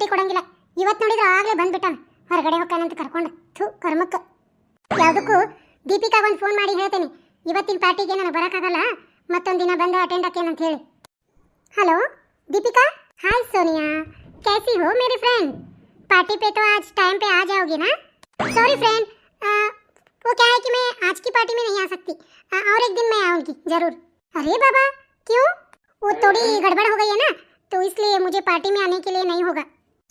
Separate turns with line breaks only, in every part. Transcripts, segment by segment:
ಊಟಿ ಕೊಡಂಗಿಲ್ಲ ಇವತ್ತು ನೋಡಿದ್ರೆ ಆಗ್ಲೇ ಬಂದ್ಬಿಟ್ಟಾನ ಹೊರಗಡೆ ಹೋಗ್ತಾನಂತ ಕರ್ಕೊಂಡು ಥು ಕರ್ಮಕ್ಕ ಯಾವುದಕ್ಕೂ ದೀಪಿಕಾ ಒಂದು ಫೋನ್ ಮಾಡಿ ಹೇಳ್ತೇನೆ ಇವತ್ತಿನ ಪಾರ್ಟಿಗೆ ನಾನು ಬರೋಕ್ಕಾಗಲ್ಲ ಮತ್ತೊಂದು ದಿನ ಬಂದು ಅಟೆಂಡ್ ಆಕೇನಂತ ಹೇಳಿ हेलो दीपिका हाय सोनिया कैसी हो मेरी फ्रेंड पार्टी पे तो आज टाइम पे आ जाओगी ना सॉरी फ्रेंड वो क्या है कि मैं आज की पार्टी में नहीं आ सकती अ, और एक दिन मैं आऊंगी जरूर अरे बाबा क्यों वो थोड़ी गड़बड़ हो गई है ना तो इसलिए मुझे पार्टी में आने के लिए नहीं होगा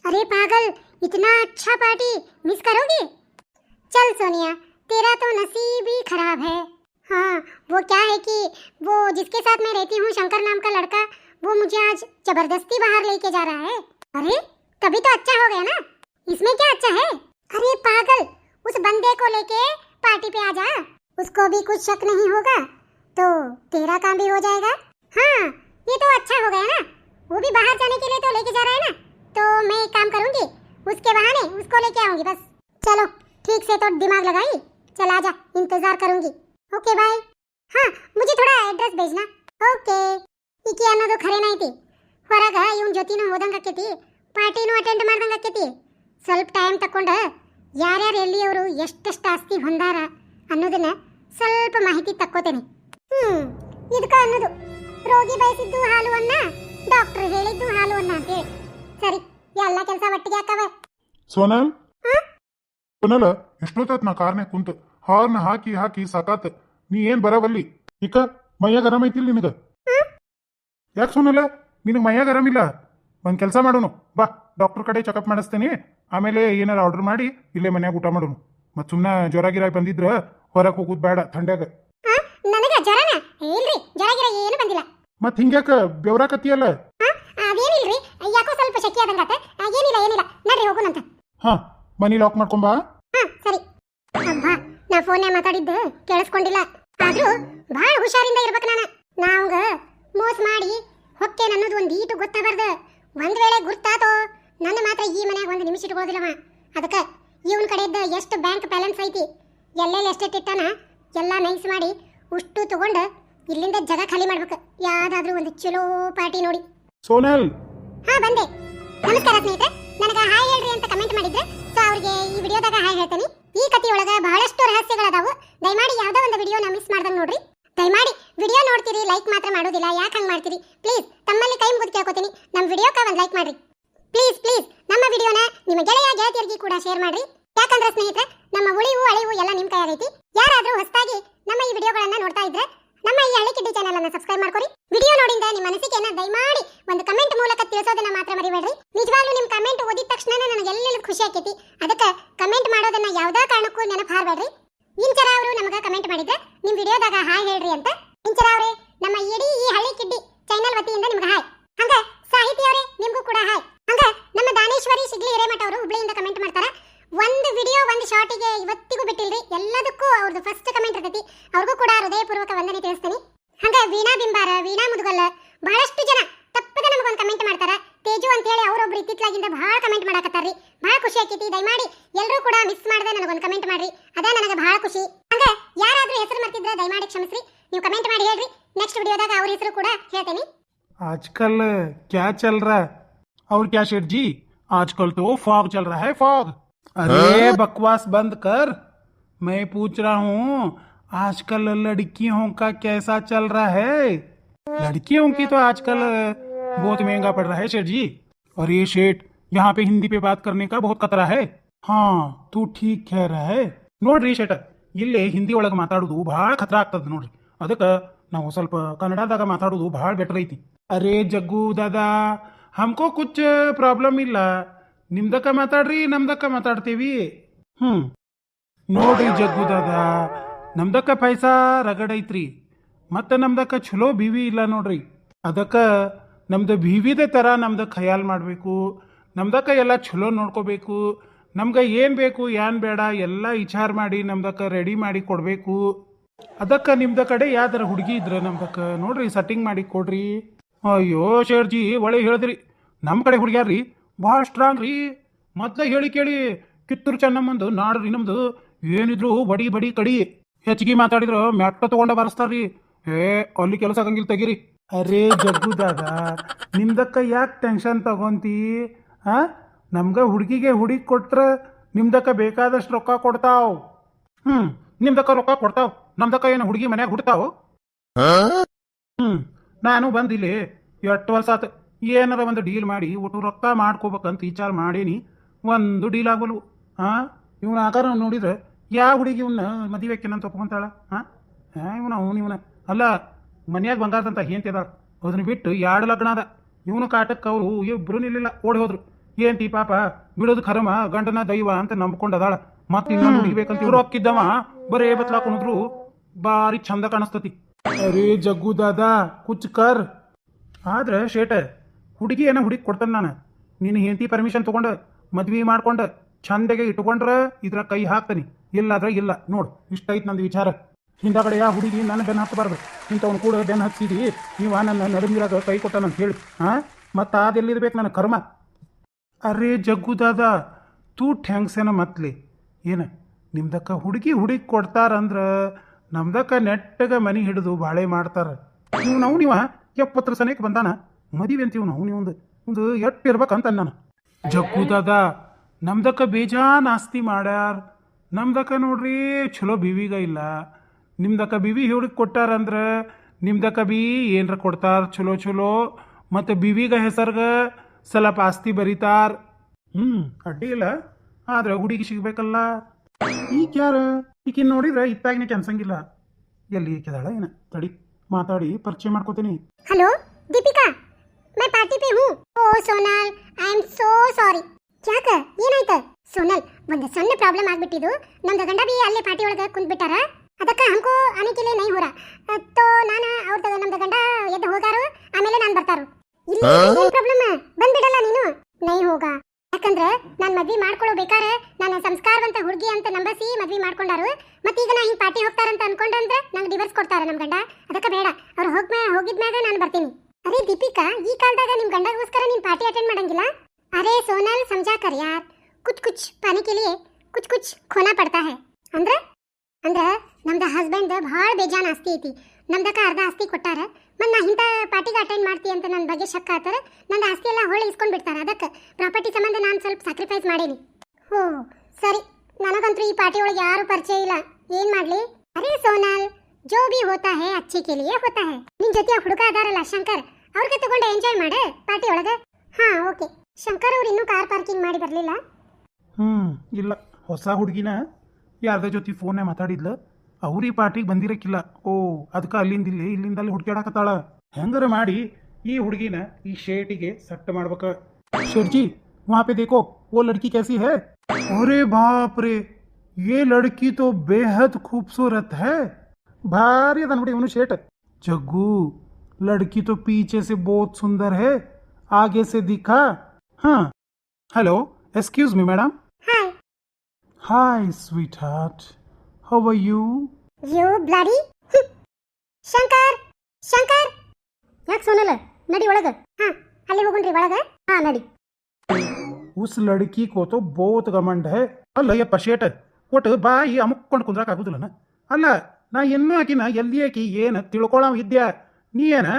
अरे पागल, इतना अच्छा पार्टी मिस करोगी? चल सोनिया, तेरा तो नसीब ही खराब है। हाँ वो क्या है कि वो जिसके साथ मैं रहती हूँ, शंकर नाम का लड़का, वो मुझे आज ज़बरदस्ती बाहर लेके जा रहा है। अरे, तभी तो अच्छा हो गया ना? इसमें क्या अच्छा है? अरे पागल, उस बंदे को लेके पार्टी पे आ जा। उसको भी कुछ शक नहीं होगा तो तेरा काम भी हो जाएगा। हाँ ये तो अच्छा हो गया ना? वो भी बाहर जाने के लिए तो लेके जा रहा है ना? तो मैं एक काम करूंगी उसके बहाने उसको लेके आऊंगी बस चलो ठीक से तो दिमाग लगाई चल आजा इंतजार करूंगी ओके बाय हाँ मुझे थोड़ा एड्रेस भेजना ಓಕೆ ಈಕಿ ಅನ್ನೋದು ಖರೇನ ಐತಿ ಹೊರಗ ಇವನ್ ಜೊತಿನೂ ಹೋದಂಗ ಆಕೈತಿ ಪಾರ್ಟಿನೂ ಅಟೆಂಡ್ ಮಾಡ್ದಂಗ ಆಕೈತಿ ಸ್ವಲ್ಪ ಟೈಮ್ ತಕೊಂಡ ಯಾರ್ಯಾರು ಎಲ್ಲಿಯವರು ಎಷ್ಟೆಷ್ಟು ಆಸ್ತಿ ಹೊಂದಾರ ಅನ್ನೋದನ್ನ ಸ್ವಲ್ಪ ಮಾಹಿತಿ ತಕ್ಕೋತೇನೆ ಹ್ಮ್ ಇದಕ್ಕ ಅನ್ನೋದು ರೋಗಿ ಬಯಸಿದ್ದು ಹಾಲು ಅನ್ನ ಡಾಕ್ಟರ್ ಹೇಳಿದ್ದು ಹಾಲು ಅನ್ನ ಅಂತೇಳಿ ಸರಿ ಎಲ್ಲ ಕೆಲಸ ಒಟ್ಟಿಗೆ ಹಾಕವ
ಸೋನಲ್? ಸೋನಲ್ ಎಷ್ಟೊತ್ತಾತ್ ನಾ ಕಾರ್ನೆ ಕುಂತ? ಹಾರ್ನ್ ಹಾಕಿ ಹಾಕಿ ಸಾಕಾತ್. ನೀ ಏನ್ ಬರವಲ್ಲಿ? ಇಕ ಮೈಯಾಗ ಆರಾಮ ಐತಿಲ್ ನಿನಗ? ಯಾಕೆ ಸೋನಲ್ಲ ನಿನಗೆ ಮೈಯಾಗ ಆರಾಮಿಲ್ಲ ಒಂದು ಕೆಲಸ ಮಾಡೋನು. ಬಾ ಡಾಕ್ಟರ್ ಕಡೆ ಚೆಕಪ್ ಮಾಡಿಸ್ತೀನಿ. ಆಮೇಲೆ ಏನಾರ ಆರ್ಡರ್ ಮಾಡಿ ಇಲ್ಲೇ ಮನ್ಯಾಗ ಊಟ ಮಾಡೋನು. ಮತ್ ಸುಮ್ಮನೆ ಜ್ವರ ಗಿರ ಬಂದಿದ್ರ ಹೊರಗೆ ಹೋಗೋದು ಬೇಡ ಥಂಡ್ಯಾಗ.
ನನಗ ಜ್ವರನ? ಇಲ್ರಿ ಜ್ವರ ಗಿರ ಏನು ಬಂದಿಲ್ಲ.
ಮತ್ ಹಿಂಗ್ಯಾಕ ಬೆವರಾಕತ್ತಿಯಲ್ಲ
ಶೆಕೆ ಏನಿಲ್ಲ ಏನಿಲ್ಲ. ನಡ್ರಿ ಹೋಗೋಣಂತ
ಹಾ ಮನಿ ಲಾಕ್ ಮಾಡ್ಕೊಂಬಾ
ಹಾ ಸರಿ. ಅಬ್ಬಾ ನಾ ಫೋನ್ಯಾಗ ಮಾತಾಡಿದ್ದು ಕೇಳಿಸ್ಕೊಂಡಿಲ್ಲ. ಆದ್ರೂ ಬಹಳ ಹುಷಾರಿಂದ ಇರ್ಬೇಕು ನಾನು. ನಾವಂಗ ಮೋಸ ಮಾಡಿ ಹೊಕ್ಕೆ ಅನ್ನೋದು ಒಂದು ಈಟು ಗೊತ್ತಾಗಬಾರ್ದು. ಒಂದ್ ವೇಳೆ ಗುರ್ತಾತೋ ನನ್ನ ಮಾತ್ರ ಈ ಮನ್ಯಾಗ ಒಂದು ನಿಮಿಷ ಇಟ್ಕೊಳ್ಳೋದಿಲ್ಲವ. ಅದಕ್ಕೆ ಇವನ್ ಇದ್ದ ಎಷ್ಟು ಬ್ಯಾಂಕ್ ಬ್ಯಾಲೆನ್ಸ್ ಐತಿ ಎಲ್ಲೆಲ್ಲಿ ಎಷ್ಟೆಷ್ಟು ಇಟ್ಟಾನ ಎಲ್ಲ ನೈಸ್ ಮಾಡಿ ಉಷ್ಟು ತಗೊಂಡು ಇಲ್ಲಿಂದ ಜಗ ಖಾಲಿ ಮಾಡ್ಬೇಕು. ಯಾವ್ದಾದ್ರೂ ಒಂದು ಚಲೋ ಪಾರ್ಟಿ ನೋಡಿ.
ಸೋನಲ್!
ಹಾ ಬಂದೆ. ನಮಸ್ಕಾರ ಸ್ನೇಹಿತರೆ. ನನಗೆ ಹಾಯ್ ಹೇಳ್ರಿ ಅಂತ ಕಮೆಂಟ್ ಮಾಡಿದ್ರೆ ಸೊ ಅವ್ರಿಗೆ ಈ ವಿಡಿಯೋದಾಗ ಹಾಯ್ ಹೇಳ್ತೀನಿ. ಈ ಕಥೆಯೊಳಗ ಬಹಳಷ್ಟು ರಹಸ್ಯಗಳದಾವು ದಯಮಾಡಿ ಯಾವ್ದೋ ಒಂದು ವಿಡಿಯೋ ನಾ ಮಿಸ್ ಮಾಡ್ದಂಗ್ ನೋಡ್ರಿ. ದಯಮಾಡಿ ವಿಡಿಯೋ ನೋಡ್ತೀರಿ ಲೈಕ್ ಮಾತ್ರ ಮಾಡೋದಿಲ್ಲ, ಯಾಕೆ ಹಂಗ್ ಮಾಡ್ತೀರಿ? ಪ್ಲೀಸ್ ತಮ್ಮಲ್ಲಿ ಕೈ ಮುಗಿದು ಕೇಳ್ಕೊತೀನಿ. ನಮ್ಮ ವಿಡಿಯೋಕ್ಕೆ ಒಂದು ಲೈಕ್ ಮಾಡ್ರಿ. ಪ್ಲೀಸ್ ಪ್ಲೀಸ್ ನಮ್ಮ ವಿಡಿಯೋನ ನಿಮ್ಮ ಗೆಳೆಯ, ಗೆಳತಿಯರಿಗೆ ಕೂಡ ಶೇರ್ ಮಾಡ್ರಿ. ಯಾಕಂದ್ರೆ ಸ್ನೇಹಿತರೆ, ನಮ್ಮ ಉಳಿವು, ಅಳಿವು ಎಲ್ಲ ನಿಮ್ ಕೈಯಾಗೈತಿ. ಯಾರಾದ್ರೂ ಹೊಸದಾಗಿ ನಮ್ಮ ಈ ವಿಡಿಯೋಗಳನ್ನ ನೋಡ್ತಾ ಇದ್ರೆ ನಮ್ಮ ಈ ಹಳ್ಳಿ ಕಿಡ್ಡಿ ಚಾನೆಲ್ ಅನ್ನು ಸಬ್ಸ್ಕ್ರೈಬ್ ಮಾಡ್ಕೊರಿ ವಿಡಿಯೋ ನೋಡಿಂದ ನಿಮ್ಮ ಅನಿಸಿಕೆಯನ್ನ ದಯಮಾಡಿ ಒಂದು ಕಮೆಂಟ್ ಮೂಲಕ ತಿಳಿಸೋದನ್ನ ಮಾತ್ರ ಮರಿಬೇಡ್ರಿ. ನಿಜವಾಗ್ಲೂ ನಿಮ್ಮ ಕಮೆಂಟ್ ಓದಿದ ತಕ್ಷಣ ನನಗೆ ಎಲ್ಲೆಲ್ಲೂ ಖುಷಿ ಆಕೈತಿ. ಅದಕ್ಕೆ ಕಮೆಂಟ್ ಮಾಡೋದನ್ನ ಯಾವ್ದಾ ಕಾರಣಕ್ಕೂ ನೆನಪು ಹಾರಬೇಡ್ರಿ. ಇಂಚರ ಅವರು ನಮಗ ಕಮೆಂಟ್ ಮಾಡಿದ್ರೆ ನಿಮ್ಮ ವಿಡಿಯೋದಾಗ ಹಾಯ್ ಹೇಳ್ರಿ ಅಂತ. ಇಂಚರ ಅವರೇ, ನಮ್ಮ ಇಡೀ ಈ ಹಳ್ಳಿ ಕಿಡ್ಡಿ ಚಾನೆಲ್ ವತಿಯಿಂದ ನಿಮ್ಗೆ ಹಾಯ್. ಹಂಗ ಸಾಹಿತಿ ಅವರೇ, ನಿಮಗೂ ಕೂಡ ಹಾಯ್. ಹಂಗ ನಮ್ಮ ದಾನೇಶ್ವರಿ ಸಿಗ್ಲಿ ಹಿರೇಮಠ ಅವರು ಹುಬ್ಳಿಯಿಂದ ಕಮೆಂಟ್ ಮಾಡ್ತಾರ. ಒಂದು ವಿಡಿಯೋ ಒಂದು ಶಾರ್ಟಿಗೆ ಇವತ್ತಿಗೂ ಬಿಟ್ಟಿಲ್ರಿ ಎಲ್ಲದಕ್ಕೂ ಅವ್ರದ್ದು ಫಸ್ಟ್ ಕಮೆಂಟ್ ಇರ್ತೈತಿ ಅವ್ರಿಗೂ ಕೂಡ ಹೃದಯಪೂರ್ವಕ ವಂದನೆ ತಿಳಿಸ್ತೀನಿ ಹಂಗ ವೀಣಾ ಬಿಂಬಾರ ವೀಣಾ ಮುದುಗಲ್ಲ ಬಹಳಷ್ಟು ಜನ ತಪ್ಪದ ನಮಗೊಂದು ಕಮೆಂಟ್ ಮಾಡ್ತಾರ ತೇಜು ಅಂತ ಹೇಳಿ ಅವರೊಬ್ರು ಇತ್ತಿತ್ಲಾಗಿಂದ ಬಹಳ ಕಮೆಂಟ್ ಮಾಡಕತ್ತಾರ್ರಿ ಬಹಳ ಖುಷಿ ಆಕೈತಿ ದಯಮಾಡಿ ಎಲ್ಲರೂ ಕೂಡ ಮಿಸ್ ಮಾಡದೆ ನನಗೊಂದು ಕಮೆಂಟ್ ಮಾಡ್ರಿ ಅದ ನನಗೆ ಬಹಳ ಖುಷಿ ಹಂಗ ಯಾರಾದ್ರೂ ಹೆಸರು ಮರ್ತಿದ್ರೆ ದಯಮಾಡಿ ಕ್ಷಮಿಸ್ರಿ ನೀವು ಕಮೆಂಟ್ ಮಾಡಿ ಹೇಳ್ರಿ ನೆಕ್ಸ್ಟ್ ವಿಡಿಯೋದಾಗ ಅವ್ರ ಹೆಸರು ಕೂಡ ಹೇಳ್ತೇನೆ
आजकल क्या चल रहा है और क्या शेठ जी आजकल तो फॉग चल रहा है फॉग अरे बकवास बंद कर मैं पूछ रहा हूँ आजकल लड़कियों का कैसा चल रहा है लड़कियों की तो आजकल बहुत महंगा पड़ रहा है शेठ जी और ये शेठ यहाँ पे हिंदी पे बात करने का बहुत खतरा है हाँ तू ठीक कह रहा है ನೋಡ್ರಿ ಶೇಟ ಇಲ್ಲಿ ಹಿಂದಿ ಒಳಗೆ ಮಾತಾಡೋದು ಭಾಳ ಖತರ ಆಗ್ತದೆ ನೋಡ್ರಿ ಅದಕ್ಕೆ ನಾವು ಸ್ವಲ್ಪ ಕನ್ನಡದಾಗ ಮಾತಾಡೋದು ಭಾಳ ಬೆಟರ್ ಐತಿ ಅರೇ ಜಗ್ಗು ದಾದಾ ಹಮ್ಕೋ ಕುಚ್ ಪ್ರಾಬ್ಲಮ್ ಇಲ್ಲ ನಿಮ್ದಕ್ಕ ಮಾತಾಡ್ರಿ ನಮ್ದಕ್ಕ ಮಾತಾಡ್ತೀವಿ. ಹ್ಞೂ ನೋಡ್ರಿ ಜಗ್ಗು ದಾದಾ ನಮ್ದಕ್ಕ ಪೈಸಾ ರಗಡೈತ್ರಿ ಐತ್ರಿ ಮತ್ತೆ ನಮ್ದಕ್ಕ ಚಲೋ ಬೀವಿ ಇಲ್ಲ ನೋಡ್ರಿ. ಅದಕ್ಕೆ ನಮ್ದು ಬೀವಿದ ಥರ ನಮ್ದು ಖಯಾಲ್ ಮಾಡಬೇಕು ನಮ್ದಕ್ಕ ಎಲ್ಲ ಚಲೋ ನೋಡ್ಕೋಬೇಕು ನಮ್ಗೆ ಏನು ಬೇಕು ಏನು ಬೇಡ ಎಲ್ಲ ವಿಚಾರ ಮಾಡಿ ನಮ್ದಕ್ಕ ರೆಡಿ ಮಾಡಿ ಕೊಡಬೇಕು. ಅದಕ್ಕೆ ನಿಮ್ದ ಕಡೆ ಯಾವ್ದಾರ ಹುಡುಗಿ ಇದ್ರೆ ನಮ್ದಕ್ಕ ನೋಡ್ರಿ ಸೆಟ್ಟಿಂಗ್ ಮಾಡಿ ಕೊಡ್ರಿ. ಅಯ್ಯೋ ಶೇರ್ಜಿ ಒಳ್ಳೆ ಹೇಳಿದ್ರಿ. ನಮ್ಮ ಕಡೆ ಹುಡುಗ್ಯಾರ್ರಿ ಭಾಳ ಸ್ಟ್ರಾಂಗ್ ರೀ. ಮೊದ್ಲ ಹೇಳಿ ಕೇಳಿ ಕಿತ್ತೂರು ಚೆನ್ನಮ್ಮಂದು ನಾಡ್ರಿ ನಮ್ದು. ಏನಿದ್ರು ಬಡಿ ಬಡಿ ಕಡಿ. ಹೆಚ್ಚಿಗೆ ಮಾತಾಡಿದ್ರು ಮೆಟ್ಟ ತಗೊಂಡ ಬರಸ್ತಾರ್ರಿ. ಏ ಅಲ್ಲಿ ಕೆಲಸ ಆಗಂಗಿಲ್ಲ ತೆಗೀರಿ. ಅರೇ ಜಗ್ಗುದಾಗ ನಿಮ್ದಕ್ಕ ಯಾಕೆ ಟೆನ್ಷನ್ ತಗೊಂತೀ? ಹಾ ನಮ್ಗೆ ಹುಡುಗಿಗೆ ಹುಡುಗಿ ಕೊಟ್ರೆ ನಿಮ್ದಕ್ಕ ಬೇಕಾದಷ್ಟು ರೊಕ್ಕ ಕೊಡ್ತಾವ್. ಹ್ಮ್ ನಿಮ್ದಕ್ಕ ರೊಕ್ಕ ಕೊಡ್ತಾವ್. ನಮ್ದಕ್ಕ ಏನು ಹುಡುಗಿ ಮನ್ಯಾಗ ಹುಡ್ತಾವ್? ಹ್ಮ್ ನಾನು ಬಂದಿಲ್ಲಿ ಎಷ್ಟು ವರ್ಷ ಆತ. ಏನಾರ ಒಂದು ಡೀಲ್ ಮಾಡಿ ಒಟ್ಟು ರೊಕ್ಕ ಮಾಡ್ಕೋಬೇಕಂತ ವಿಚಾರ ಮಾಡೇನಿ ಒಂದು ಡೀಲ್ ಆಗಲ್ವು. ಹಾಂ ಇವನ ಆಕಾರ ನೋಡಿದ್ರೆ ಯಾವ ಹುಡುಗಿ ಇವನ್ನ ಮದುವೆ ಅಂತ ಒಪ್ಕೊಂತಾಳ? ಹಾಂ ಹಾ ಇವನ ಅವನು ಇವನ. ಅಲ್ಲ ಮನ್ಯಾಗ ಬಂಗಾರದಂತ ಹೇಂತಿದಾಳ ಅದನ್ನ ಬಿಟ್ಟು ಎರಡು ಲಗ್ನ ಅದ. ಇವನು ಕಾಟಕ್ಕೆ ಅವರು ಇಬ್ರು ನಿಲ್ಲಿಲ್ಲ ಓಡಿ ಹೋದ್ರು. ಏನ್ತಿ ಪಾಪ ಬಿಡೋದು ಕರಮ ಗಂಡನ ದೈವ ಅಂತ ನಂಬ್ಕೊಂಡದಾಳ ಮತ್ತೆ ಇನ್ನೊಂದು ಹುಡುಗಿ ಬೇಕಂತ ಇವ್ರು ಹೋಗ್ತಿದ್ದವ ಬರೇ ಬತ್ಲಾಕೊಂಡ್ರು ಬಾರಿ ಚಂದ ಕಾಣಿಸ್ತತಿ. ಅರೇ ಜಗ್ಗು ದಾದಾ ಕುಚ್ ಕರ್. ಆದ್ರೆ ಶೇಟ ಹುಡುಗಿ ಏನೋ ಹುಡುಗಿ ಕೊಡ್ತಾನೆ ನಾನು. ನಿನ್ನ ಹೆಂಡತಿ ಪರ್ಮಿಷನ್ ತೊಗೊಂಡು ಮದ್ವೆ ಮಾಡ್ಕೊಂಡು ಚಂದಗೆ ಇಟ್ಕೊಂಡ್ರೆ ಇದ್ರ ಕೈ ಹಾಕ್ತಾನೆ. ಇಲ್ಲಾದ್ರೆ ಇಲ್ಲ. ನೋಡು ಇಷ್ಟ ಐತೆ ನಂದು ವಿಚಾರ. ಹಿಂದಗಡೆ ಯಾ ಹುಡುಗಿ ನನ್ನ ಬೆನ್ನ ಹತ್ತಬಾರ್ದು. ಇಂಥವ್ನು ಕೂಡ ಬೆನ್ನ ಹಚ್ಚಿದಿ ನೀವು ನನ್ನ ನಡುಮಿರಾಗ ಕೈ ಕೊಟ್ಟಾನಂತ ಹೇಳಿ. ಹಾಂ ಮತ್ತು ಅದೆಲ್ಲಿರ್ಬೇಕು ನನ್ನ ಕರ್ಮ? ಅರೆ ಜಗ್ಗುದಾದ ತೂ ಠ್ಯಾಂಕ್ಸೇನ ಮತ್ಲಿ. ಏನು, ನಿಮ್ದಕ್ಕ ಹುಡುಗಿ ಹುಡುಗಿ ಕೊಡ್ತಾರಂದ್ರೆ ನಮ್ದಕ್ಕ ನೆಟ್ಟಗ ಮನೆ ಹಿಡಿದು ಬಾಳೆ ಮಾಡ್ತಾರೆ. ನೀವು ನಾವು ನೀವ? ಎಪ್ಪತ್ತರ ಸನೇಕ ಬಂದಾನ? ಮದುವೆ ಅಂತೀವಿ ನಾವು ಒಂದು ಒಂದು ಎಟ್ಟು ಇರ್ಬೇಕಂತ ನಾನು ಜಗ್ಗುದದ ನಮ್ದಕ್ಕ ಬೇಜಾನ್ ಆಸ್ತಿ ಮಾಡ್ಯಾರ. ನಮ್ದಕ್ಕ ನೋಡ್ರಿ ಚಲೋ ಬಿವಿಗ ಇಲ್ಲ. ನಿಮ್ದಕ್ಕ ಬಿವಿ ಹುಡುಗಿ ಕೊಟ್ಟಾರಂದ್ರೆ ನಿಮ್ದಕ್ಕ ಬಿ ಏನರ ಕೊಡ್ತಾರ ಚಲೋ ಚಲೋ ಮತ್ತು ಬಿವಿಗ ಹೆಸರ್ಗ ಸ್ವಲ್ಪ ಆಸ್ತಿ ಬರೀತಾರ. ಹ್ಞೂ ಅಡ್ಡಿ ಇಲ್ಲ. ಆದ್ರೆ ಹುಡುಗಿ ಸಿಗ್ಬೇಕಲ್ಲ. ಈಗ ಯಾರು? ಈಕಿನ ನೋಡಿದ್ರೆ ಇತ್ತಾಗಿನ ಕೆನ್ಸಂಗಿಲ್ಲ ಎಲ್ಲಿ ಈಕಿದಾಳ ಏನ? ತಡಿ, ಮಾತಾಡಿ, ಪರಿಚಯ ಮಾಡ್ಕೋತೀನಿ.
ಹಲೋ, ದೀಪಿಕಾ? ಪಾರ್ಟಿ ಪೇ ಹೂ ಓ Sonal I am so sorry ಯಾಕ? ಏನಾಯ್ತ? ಸೋನಾಲ್ ಒಂದು ಸಣ್ಣ ಪ್ರಾಬ್ಲಮ್ ಆಗ್ಬಿಟ್ಟಿದ್ದು. ನಮ್ದು ಗಂಡ ಬಿ ಅಲ್ಲೇ ಪಾರ್ಟಿ ಒಳಗ ಕುಂತ್ಬಿಟ್ಟಾರ ಅದಕ್ಕೆ ಹಂಗೂ ಅನಿಕಿಲೆ ನೈ ಹೊರ ತೋ ನಾನು ಅವ್ರದ ನಮ್ದು ಗಂಡ ಎದ್ದು ಹೋಗಾರು. ಆಮೇಲೆ ನಾನು ಬರ್ತಾರು. ಇಲ್ಲ ಏನ್ ಪ್ರಾಬ್ಲಮ್ ಬಂದ್ಬಿಡಲ್ಲ ನೀನು? ನೈ ಹೋಗ ಯಾಕಂದ್ರೆ ನಾನು ಮದ್ವಿ ಮಾಡ್ಕೊಳ್ಳೋ ಬೇಕಾರೆ ನಾನು ಸಂಸ್ಕಾರವಂತ ಹುಡುಗಿ ಅಂತ ನಂಬಸಿ ಮದ್ವಿ ಮಾಡ್ಕೊಂಡಾರು. ಮತ್ತೆ ಈಗ ನಾ ಹಿಂಗ್ ಪಾರ್ಟಿ ಹೋಗ್ತಾರಂತ ಅನ್ಕೊಂಡ್ರೆ ನಂಗೆ ಡಿವರ್ಸ್ ಕೊಡ್ತಾರೆ ನಮ್ಮ ಗಂಡ. ಅದಕ್ಕೆ ಬೇಡ. ಅವ್ರು ಹೋಗ್ಮೇ ಹೋಗಿದ್ಮ್ಯಾಗ ನಾನು ಬರ್ತೀನಿ. ಅರೆ ದೀಪಿಕಾ, ಈ ಕಾಲದಾಗ ನಿಮ್ ಗಂಡಗೋಸ್ಕರ ನೀನ್ ಪಾರ್ಟಿ ಅಟೆಂಡ್ ಮಾಡಂಗಿಲ್ಲ? ಅರೆ ಸೋನಲ್ ಸಮಜಾ ಕರ್ ಯಾರ್? ಕುಚ್ ಕುಚ್ ಪಾನಿ ಕೆ ಲಿಯೆ ಕುಚ್ ಕುಚ್, ಖೋನಾ ಪಡ್ತಾ ಹೈ. ಅಂದ್ರ? ಅಂದ್ರ, ನಮ್ದು ಹಸ್ಬೆಂಡ್ ಭಾಳ ಬೇಜಾನ್ ಆಸ್ತಿ ಐತಿ. ನಮ್ದಕ್ಕ ಅರ್ಧ ಆಸ್ತಿ ಕೊಟ್ಟಾರ. ಮತ್ತು ನಾ ಇಂಥ ಪಾರ್ಟಿಗೆ ಅಟೆಂಡ್ ಮಾಡ್ತಿ ಅಂತ ನನ್ನ ಬಗ್ಗೆ ಶಕ್ ಆತರ. ನನ್ನ ಆಸ್ತಿ ಎಲ್ಲ ಹೊಳೆ ಇಸ್ಕೊಂಡು ಬಿಡ್ತಾರೆ. ಅದಕ್ಕೆ ಪ್ರಾಪರ್ಟಿ ಸಂಬಂಧ ನಾನು ಸ್ವಲ್ಪ ಸ್ಯಾಕ್ರಿಫೈಸ್ ಮಾಡೀನಿ. ಹೋ, ಸರಿ. ನನಗಂತೂ ಈ ಪಾರ್ಟಿ ಒಳಗೆ ಯಾರು ಪರಿಚಯ ಇಲ್ಲ. ಏನು ಮಾಡಲಿ? ಅರೇ ಸೋನಲ್ ಜೋ ಬಿ ಹೋತಾ ಹೇ ಅಚ್ಚಿ ಕೆ ಲಿಯೇ ಹೋತಾ ಹೇ ನಿನ್ ಜೊತೆ ಆ ಹುಡುಗ ಅದಾರಲ್ಲ ಶಂಕರ್ ಅವ್ರಿಗೆ ತಗೊಂಡು ಎಂಜಾಯ್ ಮಾಡೆ ಪಾರ್ಟಿ ಒಳಗೆ ಹಾ ಓಕೆ ಶಂಕರ್ ಅವ್ರು ಇನ್ನೂ ಕಾರ್ ಪಾರ್ಕಿಂಗ್ ಮಾಡಿ ಬರಲಿಲ್ಲ
ಹ್ಮ್ ಇಲ್ಲ ಹೊಸ ಹುಡುಗಿನ ಯಾರ್ದ ಜೊತೆ ಫೋನ್ನೇ ಮಾತಾಡಿದ್ಲ ಅವ್ರ ಈ ಪಾರ್ಟಿಗೆ ಬಂದಿರಕ್ಕಿಲ್ಲ ಓ ಅದಕ್ಕೆ ಅಲ್ಲಿಂದ ಇಲ್ಲಿ ಇಲ್ಲಿಂದ ಅಲ್ಲಿ ಹುಡ್ಕ್ಯಾಡಕತ್ತಾಳ ಹೆಂಗಾರ ಮಾಡಿ ಈ ಹುಡುಗಿನ ಈ ಶೇಟಿಗೆ ಸೆಟ್ ಮಾಡ್ಬೇಕ ಶರ್ಜಿ वहाँ पे देखो वो लड़की कैसी है अरे बाप रे ये लड़की तो बेहद खूबसूरत है भारी अदा ನೋಡಿ ಇವನು ಶೇಟ್ जग्गू लड़की तो पीछे से बहुत सुंदर है आगे से दिखा हाँ hello excuse me madam
hi
Hi, sweetheart. How are you?
You bloody Shankar Shankar ಯಾಕೆ ಸೋನಲ್ಲ ನಡಿ ಒಳಗ ಹಾ ಅಲ್ಲಿ ಹೋಗುಣ್ರಿ ಒಳಗ ಹಾ ನಡಿ
उस लड़की को तो बहुत घमंड है ಅಲ್ಲ ಯಪ್ಪ ಶೇಟ್ ಒಟ್ಟು ಬಾಯಿ ಅಮುಕ್ಕೊಂಡು ಕುಂದ್ರಕ್ ಆಗುದಿಲ್ಲನ ಅಲ್ಲ ನಾ ಇನ್ನೂ ಆಕಿನ ಎಲ್ಲಿ ಆಕಿ ಏನ ತಿಳ್ಕೊಳವ್ ಇದ್ಯಾ ನೀ ಏನ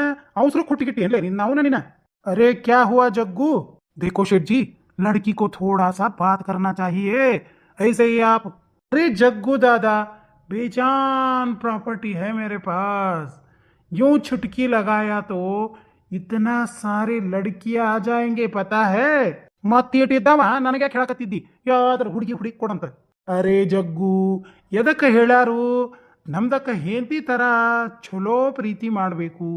ಅವಸರ ಕೊಟ್ಟಿಗಿಟ್ಟಿ ಅಲ್ಲೇ ನಿನ್ನ ಅವನ ನಿನ್ನ अरे क्या हुआ जग्गू देखो शेठ जी लड़की को थोड़ा सा बात करना चाहिए ऐसे ही आप अरे जग्गू दादा बेजान प्रॉपर्टी है मेरे पास यूं छुटकी लगाया तो इतना सारे लड़कियां आ जाएंगे पता है ಮತ್ತೇಟಿದ್ದವ ನನಗೆ ಕೇಳಕತ್ತಿದ್ದಿ ಯಾವ್ದಾರ ಹುಡುಗಿ ಹುಡುಗಿ ಕೊಡಂತ ಅರೆ ಜಗ್ಗು ಎದಕ್ಕೆ ಹೇಳ್ಯಾರು ನಮ್ದಕ್ಕ ಹೆಂಡತಿ ಥರ ಚಲೋ ಪ್ರೀತಿ ಮಾಡಬೇಕು,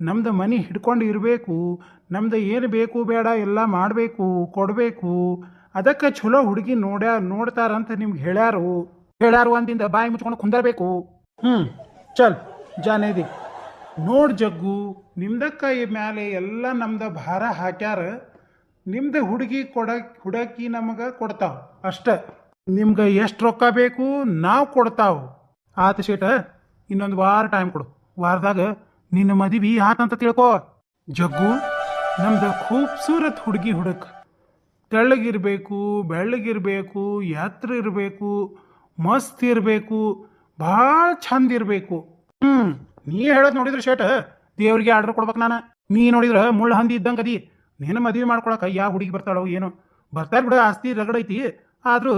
ನಮ್ದು ಮನೆ ಹಿಡ್ಕೊಂಡು ಇರಬೇಕು, ನಮ್ದು ಏನು ಬೇಕು ಬೇಡ ಎಲ್ಲ ಮಾಡಬೇಕು, ಕೊಡಬೇಕು, ಅದಕ್ಕೆ ಚಲೋ ಹುಡುಗಿ ನೋಡ ನೋಡ್ತಾರಂತ ನಿಮ್ಗೆ ಹೇಳ್ಯಾರು. ಹೇಳ್ಯಾರು ಅಂದಿಂದ ಬಾಯಿ ಮುಚ್ಕೊಂಡು ಕುಂದರಬೇಕು. ಹ್ಞೂ ಚಲ್ ಜಾನೇದಿ ನೋಡ್ ಜಗ್ಗು, ನಿಮ್ದಕ್ಕ ಈ ಮ್ಯಾಲೆ ಎಲ್ಲ ನಮ್ದು ಭಾರ ಹಾಕ್ಯಾರ, ನಿಮ್ದು ಹುಡುಗಿ ಕೊಡ, ಹುಡುಕಿ ನಮಗೆ ಕೊಡ್ತಾವ, ಅಷ್ಟ. ನಿಮ್ಗೆ ಎಷ್ಟು ರೊಕ್ಕ ಬೇಕು, ನಾವು ಕೊಡ್ತಾವ. ಆತ ಶೇಟ, ಇನ್ನೊಂದು ವಾರ ಟೈಮ್ ಕೊಡು. ವಾರದಾಗ ನಿನ್ನ ಮದುವೆ ಆತಂತ ತಿಳ್ಕೊ. ಜಗ್ಗು, ನಮ್ದು ಖೂಬ್ಸೂರತ್ ಹುಡುಗಿ ಹುಡುಕ್. ತೆಳ್ಳಗಿರ್ಬೇಕು, ಬೆಳ್ಳಗಿರ್ಬೇಕು, ಎತ್ತರ ಇರಬೇಕು, ಮಸ್ತ್ ಇರಬೇಕು, ಭಾಳ ಚಂದ ಇರಬೇಕು. ಹ್ಞೂ ನೀ ಹೇಳೋದು ನೋಡಿದ್ರೆ ಶೇಟ, ದೇವ್ರಿಗೆ ಆರ್ಡರ್ ಕೊಡ್ಬೇಕು ನಾನು. ನೀ ನೋಡಿದ್ರೆ ಮುಳ್ಳು ಹಂದಿ ಇದ್ದಂಗೆ ಅದಿ. ನೀನು ಮದುವೆ ಮಾಡ್ಕೊಳಕ ಯಾವ ಹುಡುಗಿ ಬರ್ತಾಳೋ ಏನೋ. ಬರ್ತಾರೆ ಬಿಡ, ಆಸ್ತಿ ರಗಡೈತಿ ಆದರೂ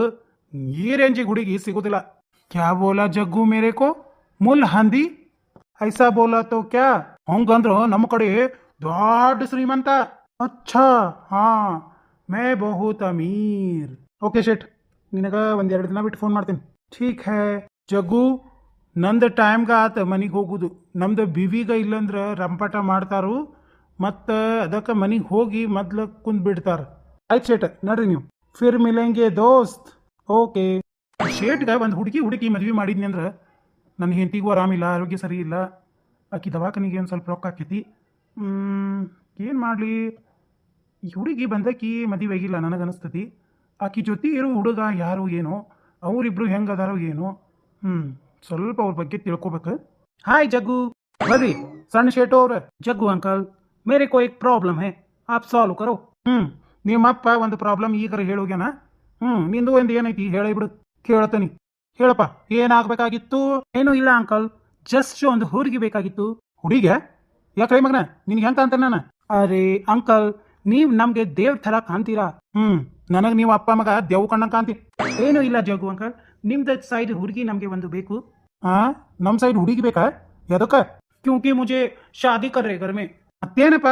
ಈ ರೇಂಜಿಗೆ ಹುಡುಗಿ ಸಿಗೋದಿಲ್ಲ. ಕ್ಯಾ ಬೋಲಾ ಜಗ್ಗು ಮೇರೆ ಕೋ ಮುಲ್ ಹಂದಿ ಐಸಾ ಬೋಲಾ ತೋ ಕ್ಯಾ ಹಂಗಂದ್ರು ನಮ್ಮ ಕಡೆ ದೊಡ್ಡ ಶ್ರೀಮಂತ ಅಚ್ಛಾ ಹಾ ಮೇ ಬಹುತ್ ಅಮೀರ್ ಓಕೆ ಶೆಟ್ ನಿನಗ ಒಂದೆರಡು ದಿನ ಬಿಟ್ಟು ಫೋನ್ ಮಾಡ್ತೀನಿ ಠೀಕ್ ಹೇ ಜಗ್ಗು ನಂದು ಟೈಮ್ಗ ಆತ ಮನೆಗೆ ಹೋಗುದು ನಮ್ದು ಬಿವಿಗ ಇಲ್ಲಂದ್ರ ರಂಪಾಟ ಮಾಡ್ತಾರು ಮತ್ತು ಅದಕ್ಕೆ ಮನೆಗೆ ಹೋಗಿ ಮೊದ್ಲು ಕುಂದ್ ಬಿಡ್ತಾರ ಆಯ್ತು ಶೇಟ್ ನಡ್ರಿ ನೀವು ಫಿರ್ ಮಿಲೆಂಗೆ ದೋಸ್ತ್ ಓಕೆ ಶೇಟ್ಗ ಒಂದು ಹುಡುಗಿ ಹುಡುಗಿ ಮದ್ವೆ ಮಾಡಿದ್ನಿ ಅಂದ್ರೆ ನನ್ನ ಹೆಂಡತಿಗೂ ಆರಾಮಿಲ್ಲ ಆರೋಗ್ಯ ಸರಿ ಇಲ್ಲ. ಆಕಿ ದವಾಖಾನಿಗೆ ಒಂದು ಸ್ವಲ್ಪ ರೊಕ್ಕ ಆಕೈತಿ ಏನು ಮಾಡಲಿ? ಈ ಹುಡುಗಿ ಬಂದಾಕಿ ಮದುವೆ ಆಗಿಲ್ಲ ನನಗನ್ನಿಸ್ತತಿ ಆಕಿ ಜೊತೆ ಇರೋ ಹುಡುಗ ಯಾರು, ಏನೋ? ಅವರಿಬ್ರು ಹೆಂಗೆ ಅದಾರೋ, ಏನೋ? ಹ್ಞೂ ಸ್ವಲ್ಪ ಅವ್ರ ಬಗ್ಗೆ ತಿಳ್ಕೊಬೇಕು. ಹಾಯ್ ಜಗ್ಗು. ಬರ್ರಿ ಸಣ್ಣ ಶೇಟು ಅವ್ರ. ಜಗ್ಗು ಅಂಕಲ್, ಮೇರೆ ಕೋ ಏಕ್ ಪ್ರಾಬ್ಲಮ್ ಹೇ. ಆಪ್ ಸಾಲ್ವ್ ಕರೋ. ಹ್ಞೂ ನಿಮ್ಮಪ್ಪ ಒಂದು ಪ್ರಾಬ್ಲಮ್ ಈಗ ಹೇಳೋಗ್ಯಾನ. ಹ್ಞೂ ನಿಂದು ಒಂದು ಏನೈತಿ ಹೇಳೇ ಬಿಡು. ಕೇಳತನಿ. ಹೇಳಪ್ಪ, ಏನಾಗಬೇಕಾಗಿತ್ತು? ಏನೂ ಇಲ್ಲ ಅಂಕಲ್. ಜಸ್ಟ್ ಒಂದು ಹುಡುಗಿ ಬೇಕಾಗಿತ್ತು. ಹುಡುಗಿಗೆ? ಯಾಕೆ ಮಗನ, ನಿನ್ಗೆ ಹೆಂತ ಅಂತ ನಾನು? ಅರೆ, ಅಂಕಲ್, ನೀವ್ ನಮ್ಗೆ ದೇವ್ ಥರ ಕಾಣ್ತೀರಾ? ಹ್ಮ್, ನನಗೆ ನೀವು ಅಪ್ಪ ಮಗ ದೇವ್ ಕಣ್ಣ ಕಾಣ್ತಿ. ಏನೂ ಇಲ್ಲ ಜಗು ಅಂಕಲ್. ನಿಮ್ದ ಸೈಡ್ ಹುಡುಗಿ ನಮ್ಗೆ ಒಂದು ಬೇಕು. ಹಾ ನಮ್ ಸೈಡ್ ಹುಡುಗಿ ಬೇಕಾ? ಎದಕ್ಕ? ಕ್ಯೂಂಕಿ ಮುಜೆ, ಶಾದಿ ಕರ್ರೆ ಗರ್ಮೆ. ಮತ್ತೇನಪ್ಪ?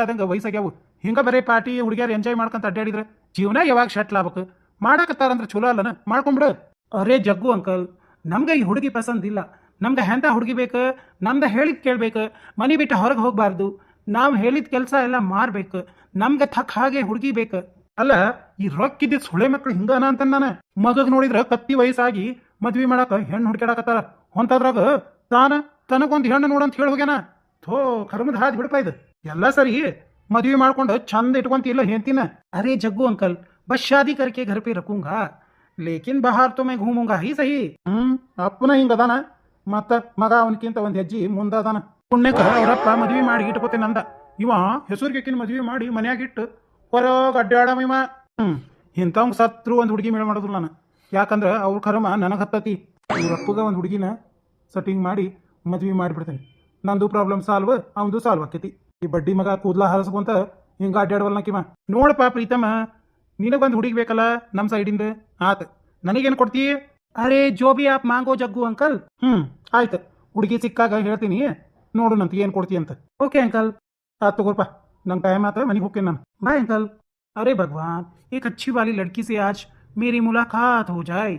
ಅದಂಗ ವಯಸ್ಸಾಗ್ಯಾವು. ಹಿಂಗ ಬರೀ ಪಾರ್ಟಿ ಹುಡುಗಿಯರು ಎಂಜಾಯ್ ಮಾಡ್ಕೊಂತ ಅಡ್ಡಾಡಿದ್ರೆ ಜೀವನ ಯಾವಾಗ ಶಟ್ಲ್ ಆಗ್ಬೇಕು? ಮಾಡಕತ್ತಾರಂದ್ರ ಚಲೋ ಅಲ್ಲನ? ಮಾಡ್ಕೊಂಬಿಡು. ಅರೇ ಜಗ್ಗು ಅಂಕಲ್, ನಮ್ಗೆ ಈ ಹುಡುಗಿ ಪಸಂದ್ ಇಲ್ಲ. ನಮ್ಗೆ ಎಂಥ ಹುಡುಗಿ ಬೇಕು, ನಮ್ದು ಹೇಳಿದ್ ಕೇಳ್ಬೇಕು. ಮನೆ ಬಿಟ್ಟು ಹೊರಗೆ ಹೋಗಬಾರ್ದು. ನಾವು ಹೇಳಿದ ಕೆಲಸ ಎಲ್ಲ ಮಾರ್ಬೇಕು. ನಮ್ಗೆ ತಕ್ಕ ಹಾಗೆ ಹುಡುಗಿ ಬೇಕು. ಅಲ್ಲ, ಈ ರೊಕ್ಕಿದ್ದ ಸುಳೆ ಮಕ್ಳು ಹಿಂಗನ ಅಂತ ನಾನು. ಮಗಗ್ ನೋಡಿದ್ರ ಕತ್ತಿ ವಯಸ್ಸಾಗಿ ಮದ್ವೆ ಮಾಡಾಕ ಹೆಣ್ಣು ಹುಡ್ಕ್ಯಾಡಕತ್ತಾರ. ಹೊಂತದ್ರಾಗ ತಾನ ತನಗೊಂದು ಹೆಣ್ಣು ನೋಡಂತ ಹೇಳಿ ಹೋಗ್ಯಾನ. ಥೋ, ಕರ್ಮದ ಹಾದಿ ಬಿಡಪ್ಪ ಇದು. ಎಲ್ಲ ಸರಿ, ಮದ್ವೆ ಮಾಡ್ಕೊಂಡು ಚಂದ ಇಟ್ಕೊಂತ ಇಲ್ಲ ಹೆಂತಿನ ಅರೇ ಜಗ್ಗು ಅಂಕಲ್ ಬಸ್ ಶಾದಿ करके घर पे रखूंगा लेकिन बाहर तो मैं घूमूंगा ही सही ಹ್ಮ್ ಅಪ್ಪನ ಹಿಂಗ ಅದಾನ ಮತ್ತ ಮಗ ಅವನಕ್ಕಿಂತ ಒಂದ್ ಹೆಜ್ಜಿ ಮುಂದ ಅದಾನ ಪುಣ್ಯಕ ಅವರಪ್ಪ ಮದ್ವಿ ಮಾಡಿ ಇಟ್ಕೋತೇನೆ ಅಂದ ಇವ ಹೆಸರಿಗೆಕಿನ ಮದ್ವಿ ಮಾಡಿ ಮನ್ಯಾಗ ಇಟ್ಟು ಹೊರಗ ಅಡ್ಡಾಡಮ ಇವ ಹ್ಮ್ ಇಂಥವ್ ಸತ್ರು ಒಂದ್ ಹುಡುಗಿ ಮೇಳ ಮಾಡೋದಿಲ್ಲ ನಾನು ಯಾಕಂದ್ರ ಅವ್ರ ಕರ್ಮ ನನಗ್ ಹತ್ತತಿ ಇವ್ರಪ್ಪಗ ಒಂದ್ ಹುಡುಗಿನ ಸೆಟ್ಟಿಂಗ್ ಮಾಡಿ ಮದ್ವಿ ಮಾಡಿಬಿಡ್ತೇನೆ ನಂದು ಪ್ರಾಬ್ಲಮ್ ಸಾಲ್ವ್ ಅವಂದು ಸಾಲ್ವ್ ಆಕೈತಿ ಈ ಬಡ್ಡಿ ಮಗ ಕೂದ್ಲ ಹಾರಿಸ್ಕೊಂತ ಹಿಂಗ ಅಡ್ಡಾಡವಲ್ನಕಿವ ನೋಡಪ್ಪ ಪ್ರೀತಮ ನಿನಗೊಂದು ಹುಡುಗಿ ಬೇಕಲ್ಲ ನಮ್ಮ ಸೈಡಿಂದ ಆತ ನನಗೇನು ಕೊಡ್ತಿ ಅರೆ ಜೋ ಬಿ ಆಪ್ ಮಾಂಗೋ ಜಗ್ಗು ಅಂಕಲ್ ಹ್ಮ್ ಆಯ್ತು ಹುಡುಗಿ ಸಿಕ್ಕಾಗ ಹೇಳ್ತೀನಿ ನೋಡುನಂತ ಏನು ಕೊಡ್ತಿ ಅಂತ ಓಕೆ ಅಂಕಲ್ ಆತ್ ತಗೋರ್ಪ ನಂಗೆ ಟೈಮ್ ಆತ ಮನೆಗೆ ಹೋಗ್ತೇನೆ ನಾನು ಬಾಯ್ अंकल अरे भगवान एक अच्छी वाली लड़की से आज मेरी मुलाकात हो जाए